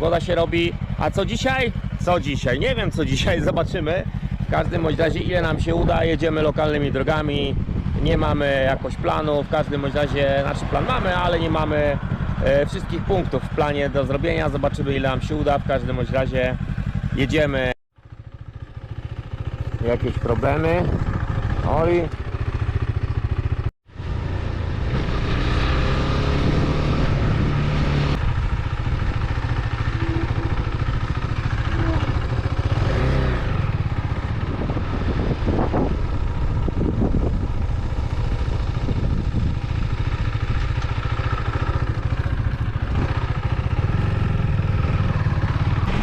Pogoda się robi. A co dzisiaj? Co dzisiaj? Nie wiem co dzisiaj, zobaczymy. W każdym bądź razie ile nam się uda, jedziemy lokalnymi drogami. Nie mamy jakoś planu, w każdym bądź razie, znaczy plan mamy, ale nie mamy e, wszystkich punktów w planie do zrobienia. Zobaczymy ile nam się uda. W każdym bądź razie jedziemy. Jakieś problemy? Oj,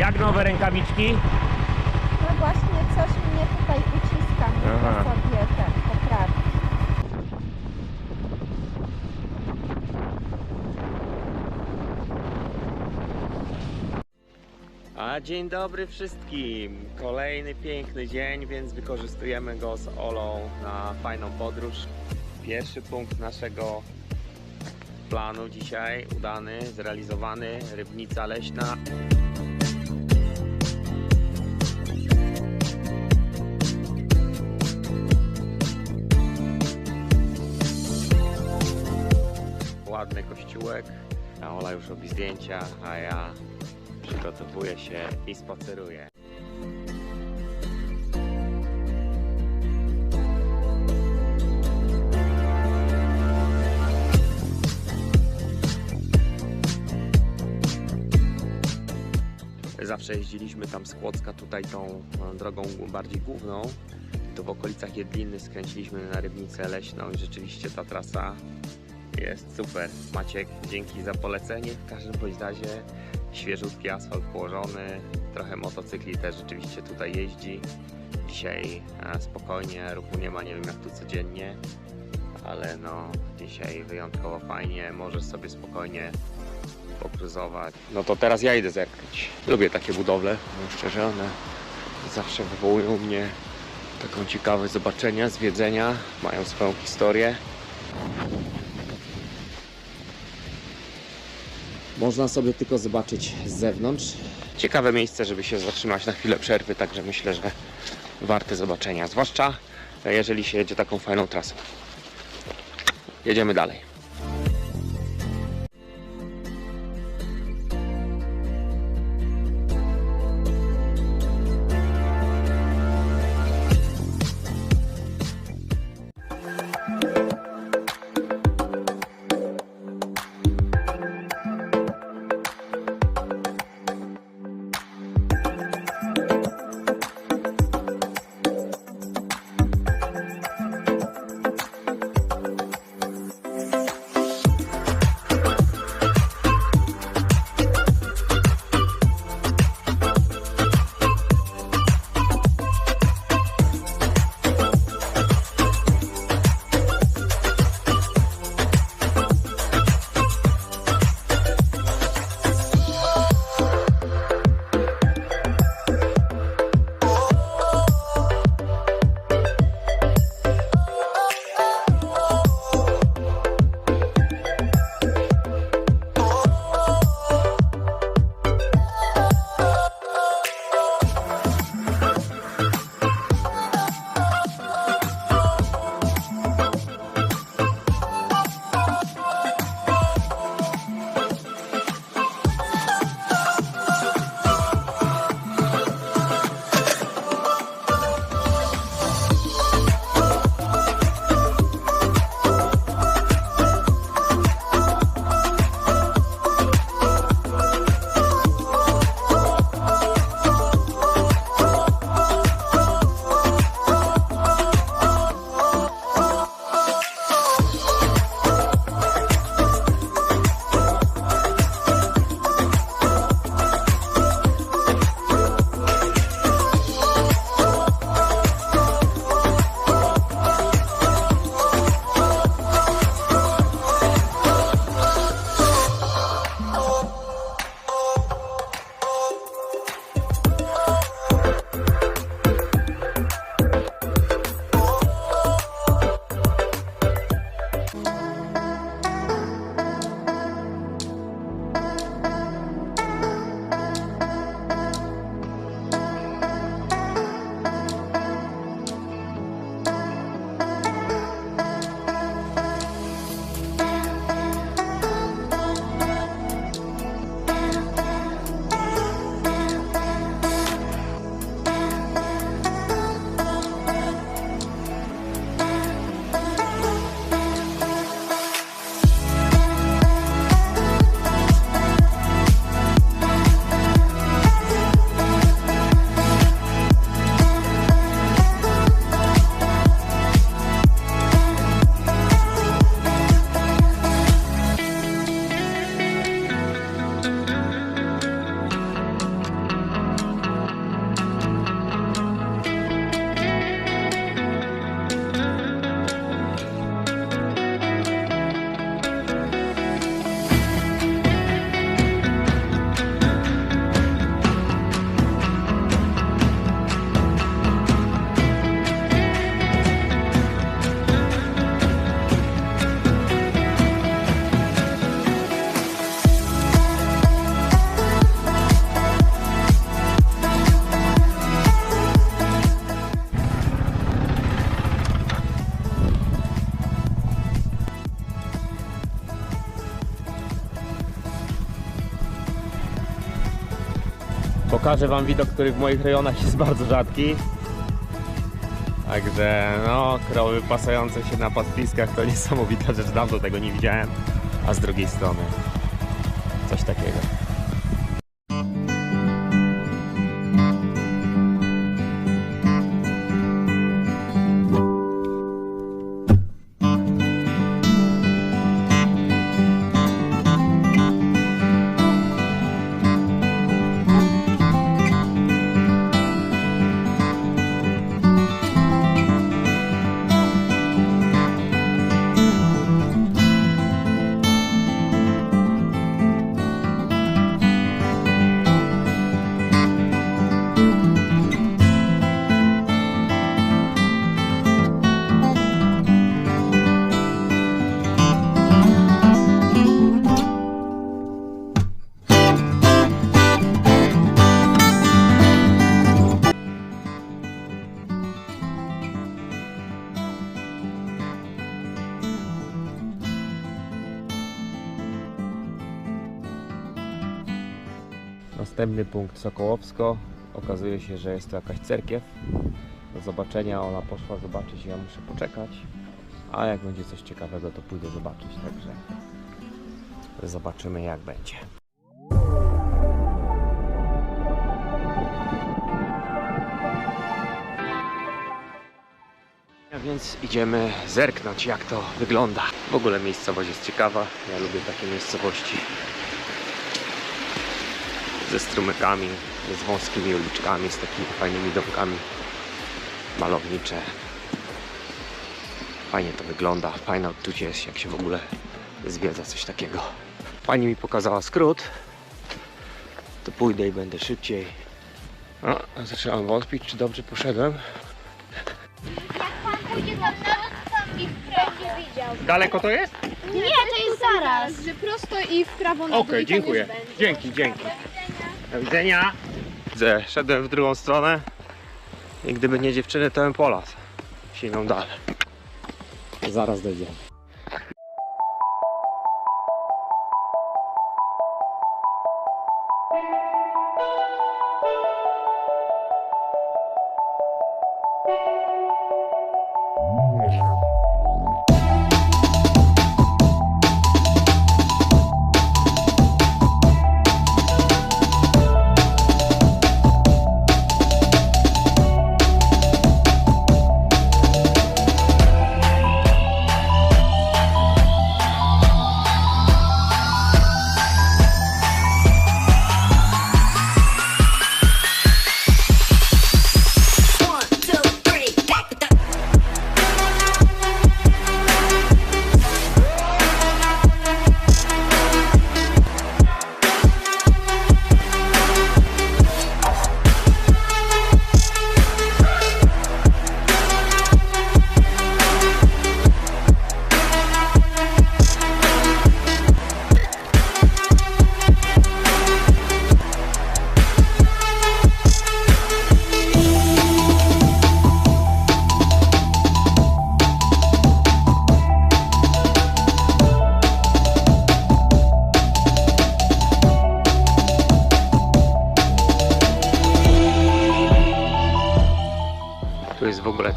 jak nowe rękawiczki? No właśnie coś mnie tutaj uciska, Aha. muszę sobie ten poprawić. A dzień dobry wszystkim! Kolejny piękny dzień, więc wykorzystujemy go z Olą na fajną podróż. Pierwszy punkt naszego planu dzisiaj udany, zrealizowany. Rybnica leśna. Ładny kościółek. A Ola już robi zdjęcia, a ja przygotowuję się i spaceruję. Zawsze jeździliśmy tam z Kłodzka tutaj tą e, drogą bardziej główną. To w okolicach Jedliny skręciliśmy na Rybnicę Leśną i rzeczywiście ta trasa jest super. Maciek, dzięki za polecenie. W każdym bądź razie świeżutki asfalt położony. Trochę motocykli też rzeczywiście tutaj jeździ. Dzisiaj e, spokojnie, ruchu nie ma, nie wiem jak tu codziennie, ale no dzisiaj wyjątkowo fajnie. Możesz sobie spokojnie pokruzować. No to teraz ja idę zerknąć. Lubię takie budowle, no szczerze, one zawsze wywołują mnie taką ciekawość zobaczenia, zwiedzenia. Mają swoją historię. Można sobie tylko zobaczyć z zewnątrz. Ciekawe miejsce, żeby się zatrzymać na chwilę przerwy, także myślę, że warte zobaczenia, zwłaszcza jeżeli się jedzie taką fajną trasą. Jedziemy dalej. Pokażę Wam widok, który w moich rejonach jest bardzo rzadki. Także no, krowy pasające się na pastwiskach to niesamowita rzecz, dawno tego nie widziałem. A z drugiej strony coś takiego. Następny punkt Sokołowsko. Okazuje się, że jest to jakaś cerkiew. Do zobaczenia, ona poszła zobaczyć, ja muszę poczekać. A jak będzie coś ciekawego, to pójdę zobaczyć. Także zobaczymy, jak będzie. Więc idziemy zerknąć, jak to wygląda. W ogóle miejscowość jest ciekawa. Ja lubię takie miejscowości ze strumykami, z wąskimi uliczkami, z takimi fajnymi domkami malownicze. Fajnie to wygląda, fajne odczucie jest, jak się w ogóle zwiedza coś takiego. Pani mi pokazała skrót, to pójdę i będę szybciej. O, zaczynam wątpić, czy dobrze poszedłem. Pójdzie tam nawet tam i w prawo widział. Daleko to jest? Nie, to jest zaraz. Że prosto i w prawo na Okej, dziękuję. Dzięki, dzięki. Do widzenia. Widzę, szedłem w drugą stronę i gdyby nie dziewczyny, to bym polas. Siną dalej. Zaraz dojdziemy. One,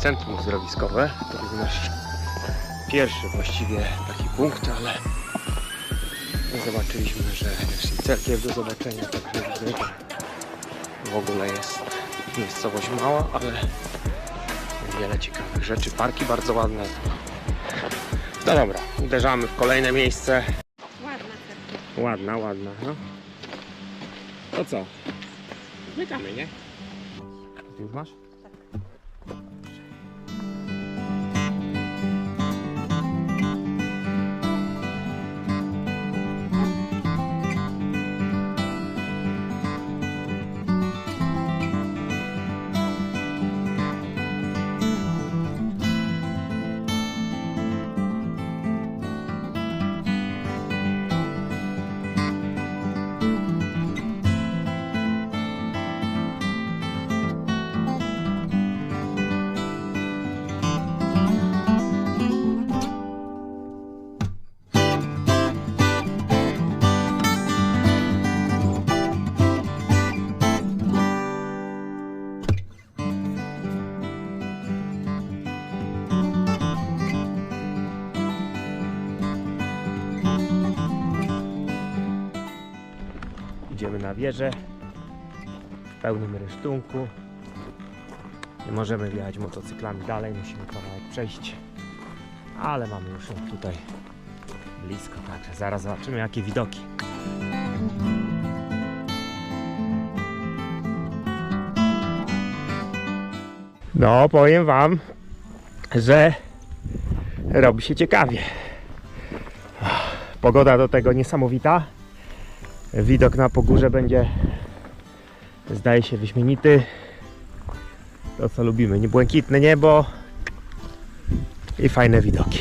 centrum zdrowiskowe. To był nasz pierwszy właściwie taki punkt, ale zobaczyliśmy, że jest i cerkiew do zobaczenia, także w ogóle jest miejscowość mała, ale wiele ciekawych rzeczy. Parki bardzo ładne. No dobra, uderzamy w kolejne miejsce. Ładna cerkiew. Ładna, ładna, no. To co? Zmykamy, nie? Ty już masz? Na wieżę w pełnym rysztunku. Nie możemy wjechać motocyklami dalej, musimy kawałek przejść. Ale mamy już ją tutaj blisko, także zaraz zobaczymy jakie widoki. No, powiem Wam, że robi się ciekawie. Pogoda do tego niesamowita. Widok na pogórze będzie, zdaje się, wyśmienity. To co lubimy, niebłękitne niebo i fajne widoki.